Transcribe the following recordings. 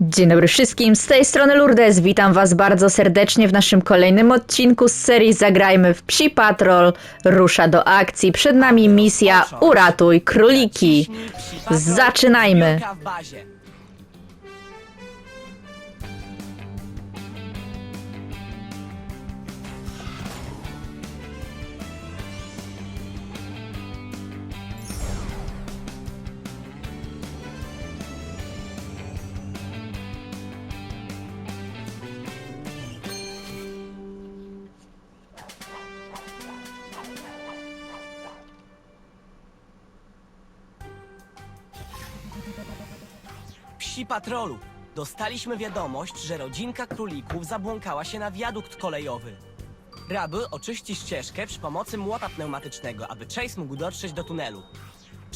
Dzień dobry wszystkim, z tej strony Lourdes. Witam Was bardzo serdecznie w naszym kolejnym odcinku z serii Zagrajmy w Psi Patrol. Rusza do akcji. Przed nami misja Uratuj Króliki. Zaczynajmy. Wilka w bazie. Psi patrolu. Dostaliśmy wiadomość, że rodzinka królików zabłąkała się na wiadukt kolejowy. Raby oczyści ścieżkę przy pomocy młota pneumatycznego, aby Chase mógł dotrzeć do tunelu.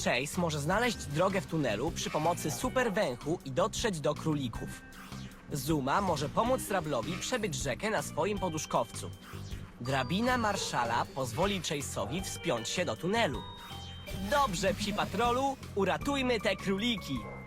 Chase może znaleźć drogę w tunelu przy pomocy super węchu i dotrzeć do królików. Zuma może pomóc Rablowi przebyć rzekę na swoim poduszkowcu. Drabina Marszala pozwoli Chase'owi wspiąć się do tunelu. Dobrze, psi patrolu, uratujmy te króliki!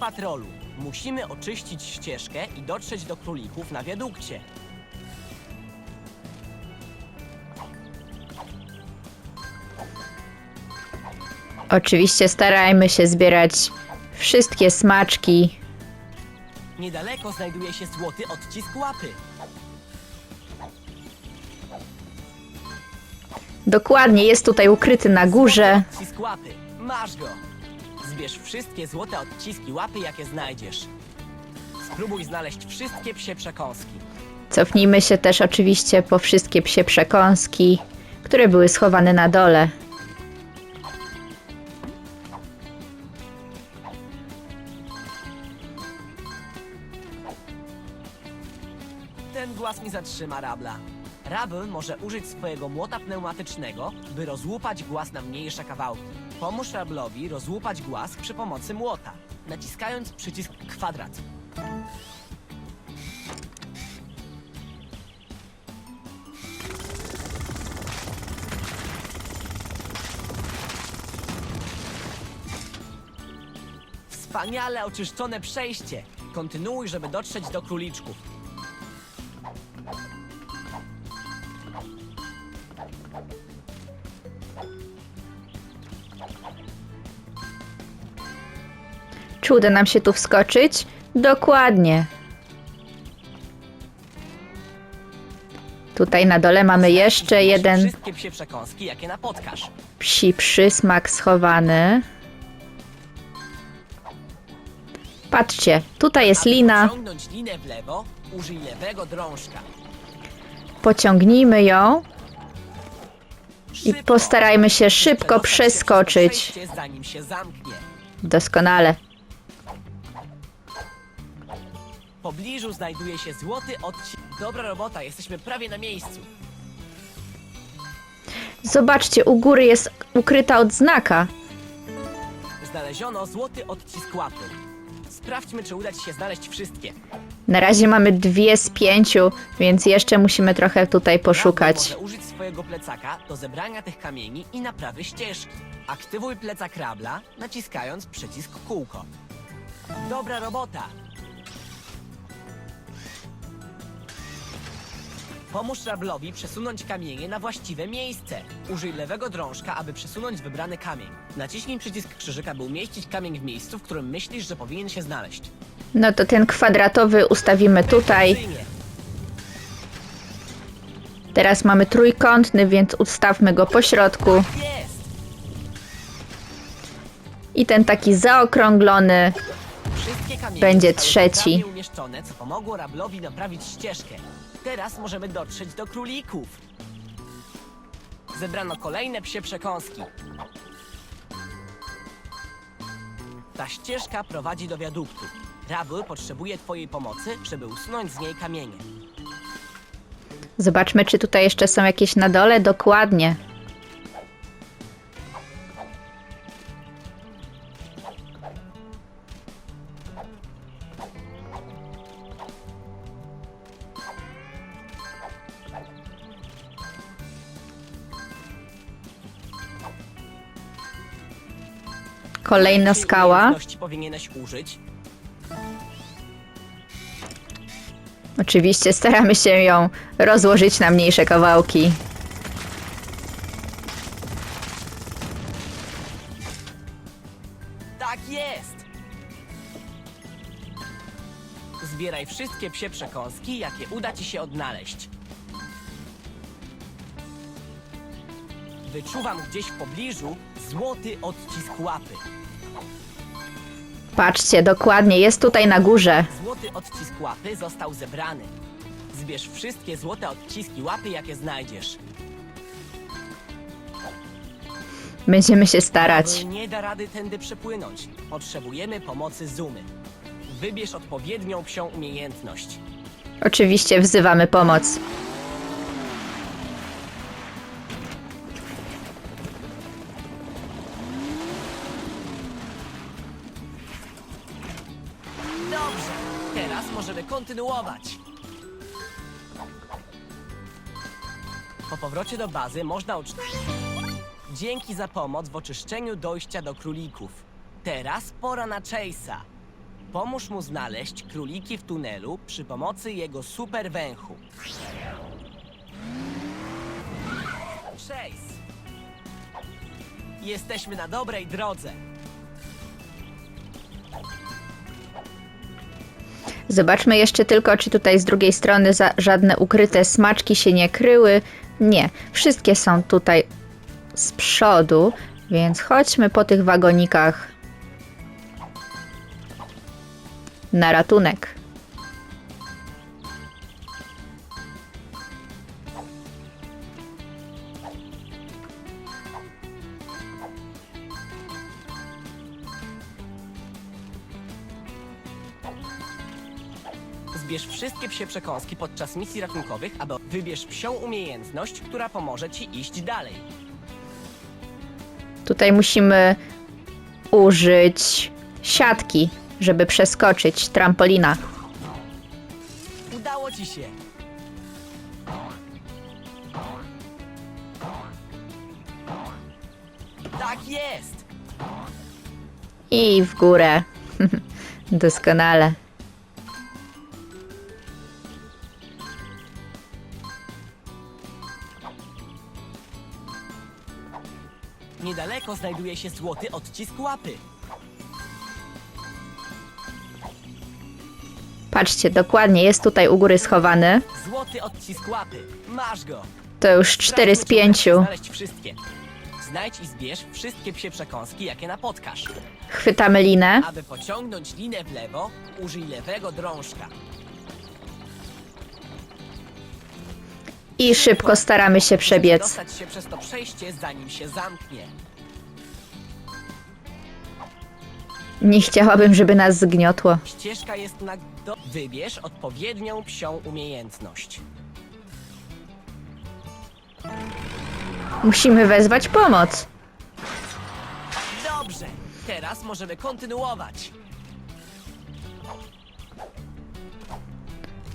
Patrolu. Musimy oczyścić ścieżkę i dotrzeć do królików na wiadukcie. Oczywiście starajmy się zbierać wszystkie smaczki. Niedaleko znajduje się złoty odcisk łapy. Dokładnie, jest tutaj ukryty na górze. Odcisk łapy. Masz go. Zbierz wszystkie złote odciski łapy, jakie znajdziesz. Spróbuj znaleźć wszystkie psie przekąski. Cofnijmy się też oczywiście po wszystkie psie przekąski, które były schowane na dole. Ten głaz mi zatrzyma Rabla. Rabl może użyć swojego młota pneumatycznego, by rozłupać głaz na mniejsze kawałki. Pomóż Rablowi rozłupać głaz przy pomocy młota, naciskając przycisk kwadrat. Wspaniale oczyszczone przejście. Kontynuuj, żeby dotrzeć do króliczków. Czy uda nam się tu wskoczyć? Dokładnie. Tutaj na dole mamy jeszcze jeden Wszystkie psie przekąski, jakie napotkasz. psi przysmak schowany. Patrzcie, tutaj jest lina. linę w lewo, użyj lewego drążka. Pociągnijmy ją i Szybko. postarajmy się szybko przeskoczyć. przejście, zanim się zamknie. Doskonale. W pobliżu znajduje się złoty odcisk. Dobra robota, jesteśmy prawie na miejscu. Zobaczcie, u góry jest ukryta odznaka. Znaleziono złoty odcisk łapy. Sprawdźmy, czy uda ci się znaleźć wszystkie. Na razie mamy dwie z pięciu, więc jeszcze musimy trochę tutaj poszukać. może użyć swojego plecaka do zebrania tych kamieni i naprawy ścieżki. Aktywuj plecak Rabla, naciskając przycisk kółko. Dobra robota! Pomóż Rablowi przesunąć kamienie na właściwe miejsce. Użyj lewego drążka, aby przesunąć wybrany kamień. Naciśnij przycisk krzyżyka, by umieścić kamień w miejscu, w którym myślisz, że powinien się znaleźć. No to ten kwadratowy ustawimy tutaj. Teraz mamy trójkątny, więc ustawmy go po środku. Jest! I ten taki zaokrąglony Wszystkie kamienie Będzie zostały trzeci. poprawnie umieszczone, co pomogło Rablowi naprawić ścieżkę. Teraz możemy dotrzeć do królików. Zebrano kolejne psie przekąski. Ta ścieżka prowadzi do wiaduktu. Rabl potrzebuje twojej pomocy, żeby usunąć z niej kamienie. Zobaczmy, czy tutaj jeszcze są jakieś na dole. Dokładnie. Kolejna Jakiej skała. umiejętności powinieneś użyć? Oczywiście staramy się ją rozłożyć na mniejsze kawałki. Tak jest! Zbieraj wszystkie psie przekąski, jakie uda ci się odnaleźć. Wyczuwam gdzieś w pobliżu złoty odcisk łapy. Patrzcie, dokładnie, jest tutaj na górze. Złoty odcisk łapy został zebrany. Zbierz wszystkie złote odciski łapy, jakie znajdziesz. Będziemy się starać. Nie da rady tędy przepłynąć. Potrzebujemy pomocy Zumy. Wybierz odpowiednią psią umiejętność. Oczywiście wzywamy pomoc. Możemy kontynuować. Po powrocie do bazy można uczyć. Dzięki za pomoc w oczyszczeniu dojścia do królików. Teraz pora na Chase'a. Pomóż mu znaleźć króliki w tunelu przy pomocy jego super węchu. Chase! Jesteśmy na dobrej drodze. Zobaczmy jeszcze tylko, czy tutaj z drugiej strony żadne ukryte smaczki się nie kryły. Nie, wszystkie są tutaj z przodu, więc chodźmy po tych wagonikach na ratunek. Zbierz wszystkie psie przekąski podczas misji ratunkowych, aby wybierz psią umiejętność, która pomoże ci iść dalej. Tutaj musimy użyć siatki, żeby przeskoczyć trampolina. Udało ci się! Tak jest! I w górę. Doskonale. Niedaleko znajduje się złoty odcisk łapy. Patrzcie, dokładnie jest tutaj u góry schowany. Złoty odcisk łapy. Masz go! To już 4 z uda 5. ci się Znaleźć wszystkie. Znajdź i zbierz wszystkie psie przekąski, jakie napotkasz. Chwytamy linę. Aby pociągnąć linę w lewo, użyj lewego drążka. I szybko staramy się przebiec. Dostać się przez to przejście, zanim się zamknie. Nie chciałabym, żeby nas zgniotło. Ścieżka jest na... Do... Wybierz odpowiednią psią umiejętność. Musimy wezwać pomoc. Dobrze! Teraz możemy kontynuować.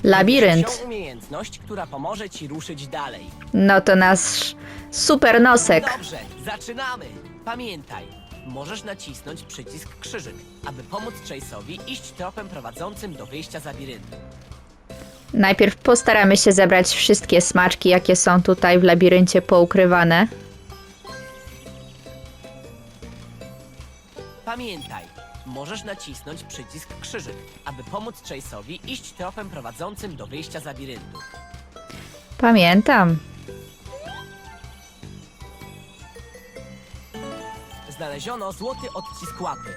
Labirynt. Umiejętność, która pomoże ci ruszyć dalej. No to nasz super nosek. Dobrze, zaczynamy! Pamiętaj, możesz nacisnąć przycisk krzyżyk, aby pomóc Chase'owi iść tropem prowadzącym do wyjścia z labiryntu. Najpierw postaramy się zebrać wszystkie smaczki, jakie są tutaj w labiryncie poukrywane. Pamiętaj, możesz nacisnąć przycisk krzyżyk, aby pomóc Chase'owi iść tropem prowadzącym do wyjścia z labiryntu. Pamiętam. Znaleziono złoty odcisk łapy.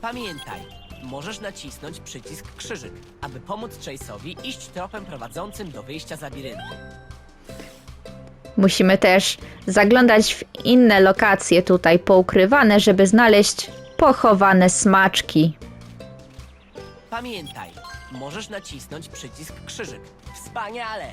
Pamiętaj, możesz nacisnąć przycisk krzyżyk, aby pomóc Chase'owi iść tropem prowadzącym do wyjścia z labiryntu. Musimy też zaglądać w inne lokacje tutaj poukrywane, żeby znaleźć pochowane smaczki. Pamiętaj, możesz nacisnąć przycisk krzyżyk. Wspaniale!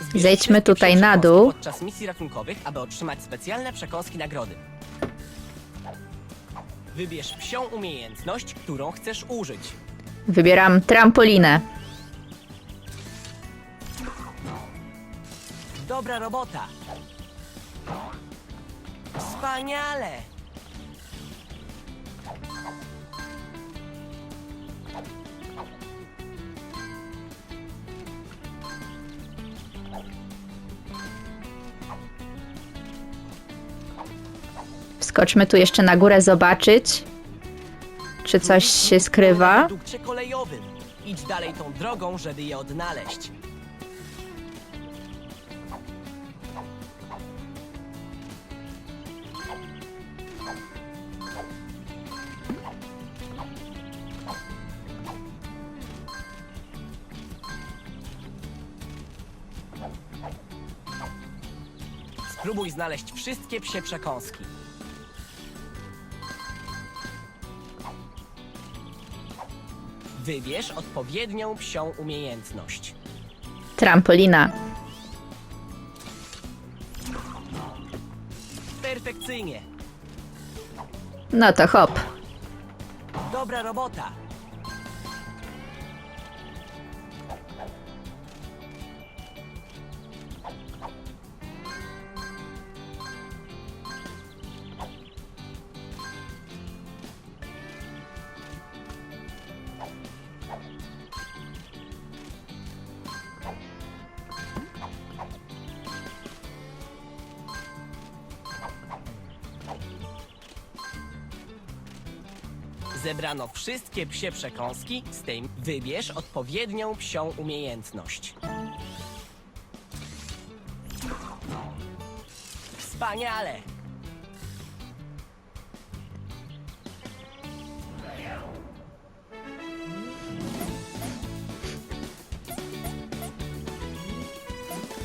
Zbierz Zejdźmy wszystkie tutaj na dół. Podczas misji ratunkowych, aby otrzymać specjalne przekąski nagrody. Wybierz psią umiejętność, którą chcesz użyć. Wybieram trampolinę. Dobra robota! Wspaniale! Wskoczmy tu jeszcze na górę zobaczyć, czy coś się skrywa. Idź dalej tą drogą, żeby je odnaleźć. Spróbuj znaleźć wszystkie psie przekąski. Wybierz odpowiednią psią umiejętność. Trampolina. Perfekcyjnie. No to hop. Dobra robota. Zebrano wszystkie psie przekąski, z tej wybierz odpowiednią psią umiejętność. Wspaniale!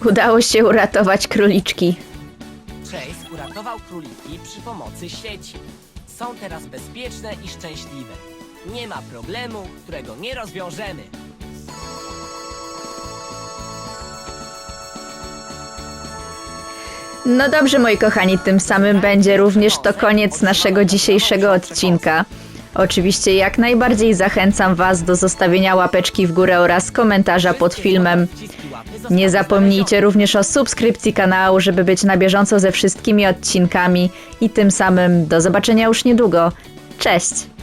Udało się uratować króliczki. Chase uratował króliki przy pomocy sieci. Są teraz bezpieczne i szczęśliwe. Nie ma problemu, którego nie rozwiążemy. No dobrze, moi kochani, tym samym będzie również to koniec naszego dzisiejszego odcinka. Oczywiście jak najbardziej zachęcam Was do zostawienia łapeczki w górę oraz komentarza pod filmem. Nie zapomnijcie również o subskrypcji kanału, żeby być na bieżąco ze wszystkimi odcinkami i tym samym do zobaczenia już niedługo. Cześć!